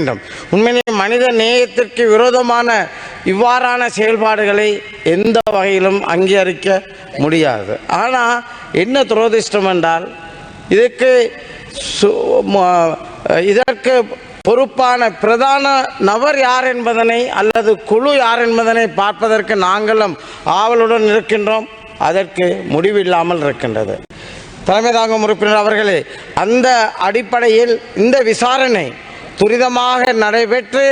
வேண்டும். உண்மையிலே மனித நேயத்திற்கு விரோதமான இவ்வாறான செயல்பாடுகளை எந்த வகையிலும் அங்கீகரிக்க முடியாது. ஆனால் என்ன துரோதிஷ்டம் என்றால் இதற்கு சு- இதற்கு பொறுப்பான பிரதான நபர் யார் என்பதனை அல்லது குழு யார் என்பதனை பார்ப்பதற்கு நாங்களும் ஆவலுடன் இருக்கின்றோம். அதற்கு முடிவில்லாமல் இருக்கின்றது. தலைமை தாங்கும் உறுப்பினர் அவர்களே அந்த அடிப்படையில் இந்த விசாரணை துரிதமாக நடைபெற்று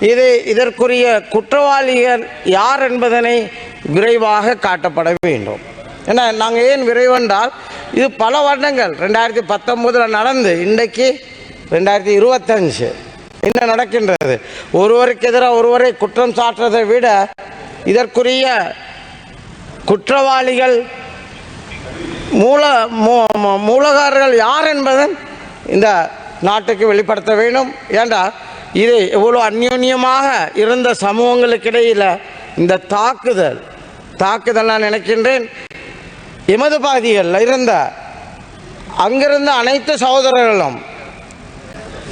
இது இதற்குரிய குற்றவாளிகள் யார் என்பதனை விரைவாக காட்டப்பட வேண்டும். ஏன்னா நாங்கள் ஏன் விரைவென்றால் இது பல வருடங்கள் ரெண்டாயிரத்தி பத்தொம்போதில் நடந்து இன்றைக்கு ரெண்டாயிரத்தி இருபத்தஞ்சு என்ன நடக்கின்றது? ஒருவருக்கு எதிராக ஒருவரை குற்றம் சாட்டுறதை விட இதற்குரிய குற்றவாளிகள் மூல மூ- மூலகாரர்கள் யார் என்பதன் இந்த நாட்டுக்கு வெளிப்படுத்த வேண்டும். ஏண்டா? இது எவ்வளோ அந்யோன்யமாக இருந்த சமூகங்களுக்கிடையில் இந்த தாக்குதல். தாக்குதல் நான் நினைக்கின்றேன் எமது பாதிகளில் இருந்த அங்கிருந்த அனைத்து சகோதரர்களும்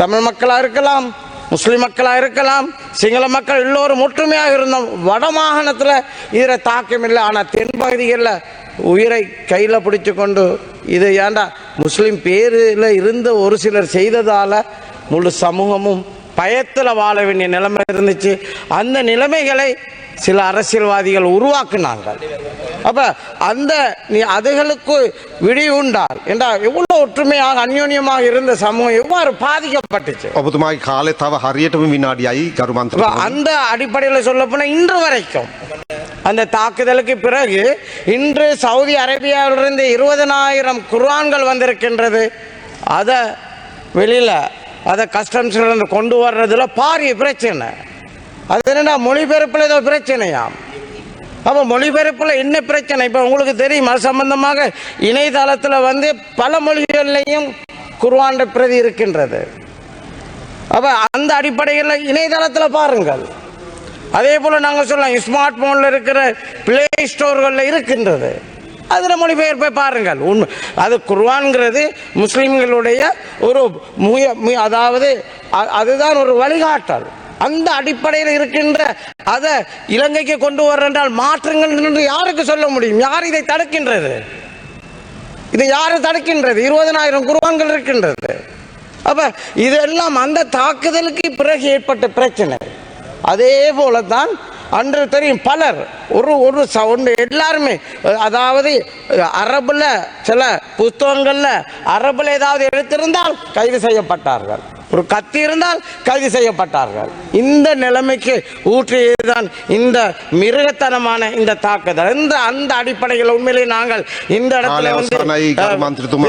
தமிழ் மக்களாக இருக்கலாம் முஸ்லிம் மக்களாக இருக்கலாம் சிங்கள மக்கள் எல்லோரும் ஒற்றுமையாக இருந்தோம். வட மாகாணத்தில் இதில் தாக்கம் இல்லை. ஆனால் தென்பகுதிகளில் உயிரை கையில் பிடிச்சு கொண்டு இது ஏண்டா முஸ்லீம் பேரில் இருந்த ஒரு சிலர் செய்ததால் முழு சமூகமும் பயத்தில் வாழ வேண்டிய நிலைமை இருந்துச்சு. அந்த நிலைமைகளை சில அரசியல்வாதிகள் உருவாக்குனாங்க. அப்ப அந்த நீ அதுகளுக்கு விடி உண்டால் என்றால் எவ்வளவு ஒற்றுமையாக அந்யோன்யமாக இருந்த சமூகம் எவ்வாறு பாதிக்கப்பட்டுச்சு ඔබතුමාගේ කාලෙ තව හරියටම විනාඩියයි ගරු அப்ப මන්ත්‍රතුමනි. அந்த அடிப்படையில் சொல்ல போனா இன்று வரைக்கும் அந்த தாக்குதலுக்கு பிறகு இன்று சவுதி அரேபியாவிலிருந்து இருபதனாயிரம் குர்ஆன்கள் வந்திருக்கின்றது அதை வெளியில அதை கஸ்டம்ஸ்ல கொண்டு வர்றதுல பாரிய பிரச்சனை அது என்னன்னா மொழிபெயர்ப்பில் ஏதோ பிரச்சனையாம் அப்போ மொழிபெயர்ப்பில் என்ன பிரச்சனை? இப்போ உங்களுக்கு தெரியும் அது சம்பந்தமாக இணையதளத்தில் வந்து பல மொழிகள்லையும் குர்ஆன் பிரதி இருக்கின்றது. அப்போ அந்த அடிப்படையில் இணையதளத்தில் பாருங்கள். அதே போல் நாங்கள் சொல்லலாம் ஸ்மார்ட் ஃபோனில் இருக்கிற பிளே ஸ்டோர்களில் இருக்கின்றது. அதில் மொழிபெயர்ப்பை பாருங்கள். உண்மை அது குர்வான்கிறது முஸ்லீம்களுடைய ஒரு முய மு- அதாவது அதுதான் ஒரு வழிகாட்டல். அந்த அடிப்படையில் இருக்கின்ற அதை இலங்கைக்கு கொண்டு வர்றால் மாற்றுங்கள் என்று யாருக்கு சொல்ல முடியும்? யார் இதை தடுக்கின்றது? இதை யார் தடுக்கின்றது? இருபதனாயிரம் குருவான்கள் இருக்கின்றது. அப்ப இதெல்லாம் அந்த தாக்குதலுக்கு பிறகு ஏற்பட்ட பிரச்சனை. அதே போல தான் அன்று தெரியும் பலர் ஒரு ஒரு ச- ஒன்று எல்லாருமே அதாவது அரபுல சில புஸ்தகங்கள்ல அரபுல ஏதாவது எழுத்திருந்தால் கைது செய்யப்பட்டார்கள். ஒரு கத்தி இருந்தால் கைது செய்யப்பட்டார்கள். இந்த நிலைமைக்கு ஊற்றியதுதான் இந்த மிருகத்தனமான இந்த தாக்குதல். இந்த அந்த அடிப்படையில் உண்மையிலேயே நாங்கள் இந்த இடத்துல வந்து.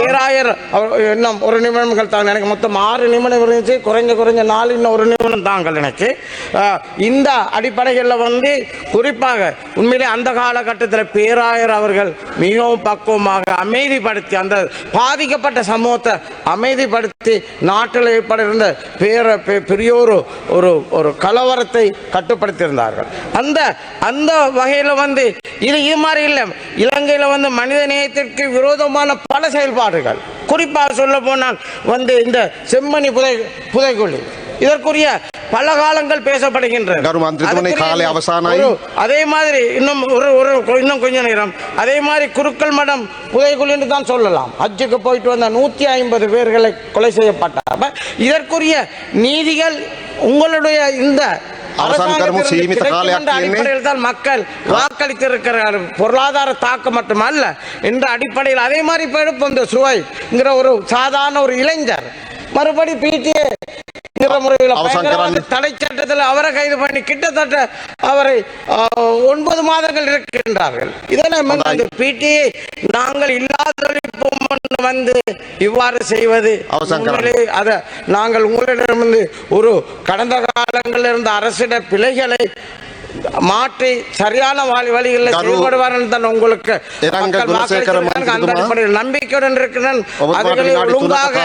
பேராயர் இன்னும் ஒரு நிமிடங்கள் தாங்க எனக்கு மொத்தம் ஆறு நிமிடம் இருந்துச்சு. குறைஞ்ச குறைஞ்ச நாலு இன்னும் ஒரு நிமிடம் தாங்கள் எனக்கு. இந்த அடிப்படைகளில் வந்து குறிப்பாக உண்மையிலே அந்த காலகட்டத்தில் பேராயர் அவர்கள் மிகவும் பக்குவமாக அமைதிப்படுத்தி அந்த பாதிக்கப்பட்ட சமூகத்தை அமைதிப்படுத்தி நாட்டில் ஏற்பட இருந்த பேர பெ- பெரிய ஒரு ஒரு ஒரு கலவரத்தை கட்டுப்படுத்தியிருந்தார்கள். அந்த அந்த வகையில் வந்து இது இது மாதிரி இல்லை. இலங்கையில் வந்து மனித நேயத்திற்கு விரோதமான பல செயல்பாடுகள். குறிப்பாக சொல்ல போனால் வந்து இந்த செம்மணி புதை புதைக்குழி இதற்குரிய பல காலங்கள் பேசப்படுகின்ற அதே மாதிரி இன்னும் ஒரு இன்னும் கொஞ்ச நேரம். அதே மாதிரி குருக்கள் மடம் புதைக்குள் என்று தான் சொல்லலாம். ஹஜ்ஜுக்கு போயிட்டு வந்த நூத்தி ஐம்பது பேர்களை கொலை செய்யப்பட்ட இதற்குரிய நீதிகள் உங்களுடைய இந்த மக்கள் வாக்களித்திருக்கிறார் பொருளாதார தாக்கம் மட்டுமல்ல இந்த அடிப்படையில் அதே மாதிரி போயிடும் இந்த சுவைங்கிற ஒரு சாதாரண ஒரு இளைஞர் மறுபடி பிடிஏ தடை சட்டத்தில் அவரை கைது பண்ணி கிட்டத்தட்ட அவரை ஒன்பது மாதங்கள் இருக்கின்றார்கள். இதெல்லாம் நாங்கள் இல்லாதொழிப்போம் வந்து இவ்வாறு செய்வது அதை நாங்கள் உங்களிடமிருந்து ஒரு கடந்த காலங்களில் இருந்த அரசிட பிழைகளை மாற்றி சரியான வழி வழிகளில் செயல்படுவார்கள் தான் உங்களுக்கு நம்பிக்கையுடன் இருக்கிறேன் ஒழுங்காக